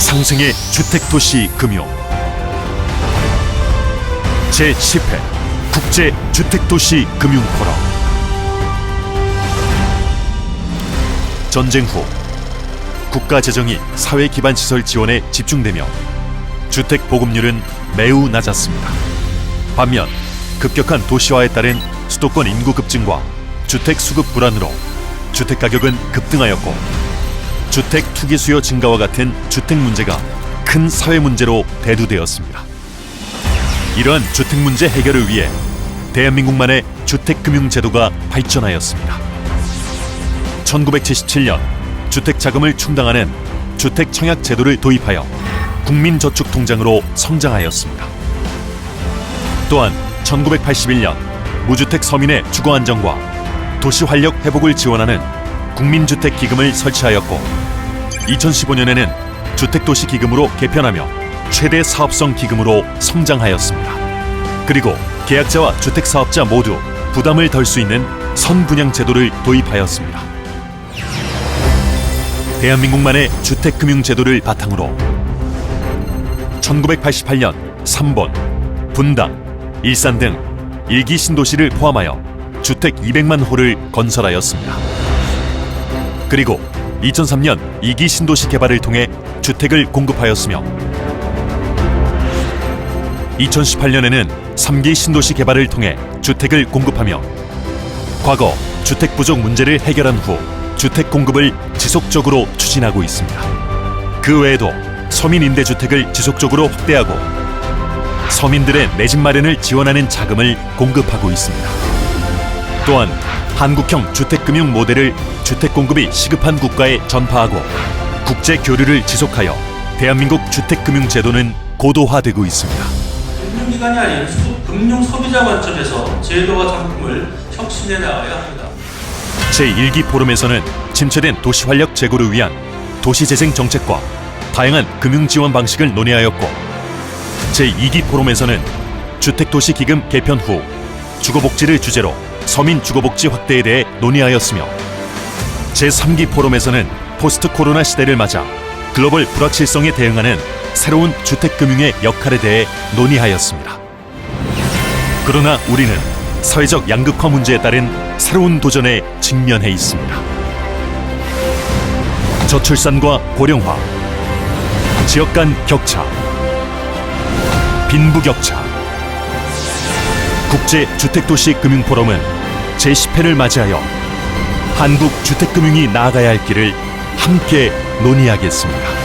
상생의 주택도시 금융 제10회 국제 주택도시 금융 포럼 전쟁 후 국가 재정이 사회 기반 시설 지원에 집중되며 주택 보급률은 매우 낮았습니다. 반면 급격한 도시화에 따른 수도권 인구 급증과 주택 수급 불안으로 주택 가격은 급등하였고 주택 투기 수요 증가와 같은 주택 문제가 큰 사회 문제로 대두되었습니다. 이러한 주택 문제 해결을 위해 대한민국만의 주택 금융 제도가 발전하였습니다. 1977년 주택 자금을 충당하는 주택 청약 제도를 도입하여 국민저축통장으로 성장하였습니다. 또한 1981년 무주택 서민의 주거 안정과 도시 활력 회복을 지원하는 국민주택 기금을 설치하였고 2015년에는 주택도시 기금으로 개편하며 최대 사업성 기금으로 성장하였습니다. 그리고 계약자와 주택 사업자 모두 부담을 덜 수 있는 선분양 제도를 도입하였습니다. 대한민국만의 주택금융 제도를 바탕으로 1988년 3번, 분당, 일산 등 일기 신도시를 포함하여 주택 200만 호를 건설하였습니다. 그리고 2003년 2기 신도시 개발을 통해 주택을 공급하였으며 2018년에는 3기 신도시 개발을 통해 주택을 공급하며 과거 주택 부족 문제를 해결한 후 주택 공급을 지속적으로 추진하고 있습니다. 그 외에도 서민 임대주택을 지속적으로 확대하고 서민들의 내 집 마련을 지원하는 자금을 공급하고 있습니다. 또한 한국형 주택금융 모델을 주택 공급이 시급한 국가에 전파하고 국제 교류를 지속하여 대한민국 주택금융 제도는 고도화되고 있습니다. 금융기관이 아닌 소- 금융 소비자 관점에서 제도와 상품을 혁신해 나가야 합니다. 제1기 포럼에서는 침체된 도시 활력 제고를 위한 도시재생 정책과 다양한 금융 지원 방식을 논의하였고 제2기 포럼에서는 주택도시 기금 개편 후 주거복지를 주제로 서민 주거복지 확대에 대해 논의하였으며 제3기 포럼에서는 포스트 코로나 시대를 맞아 글로벌 불확실성에 대응하는 새로운 주택금융의 역할에 대해 논의하였습니다. 그러나 우리는 사회적 양극화 문제에 따른 새로운 도전에 직면해 있습니다. 저출산과 고령화, 지역 간 격차, 빈부격차. 국제 주택도시 금융 포럼은 제10회를 맞이하여 한국 주택금융이 나아가야 할 길을 함께 논의하겠습니다.